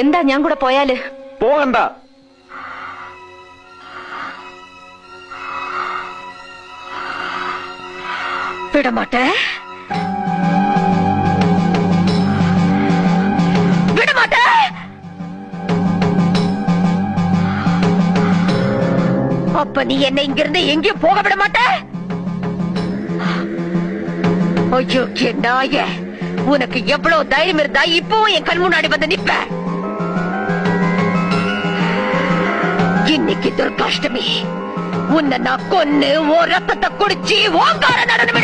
എന്താ ഞാൻ കൂടെ പോയാല് പോകണ്ട വിടമാട്ടെ വിടമാട്ടെ அப்ப நீ என்ன இங்கிருந்து எங்கேயும் போக விட மாட்ட ஐயோ நாய உனக்கு எவ்வளவு தைரியம் இருந்தா இப்பவும் என் கண் முன்னாடி வந்து நிப்ப இன்னைக்கு துர்காஷ்டமி உன்னை நான் கொன்னு ஓ ரத்தத்தை குடிச்சு ஓங்கார நடனம்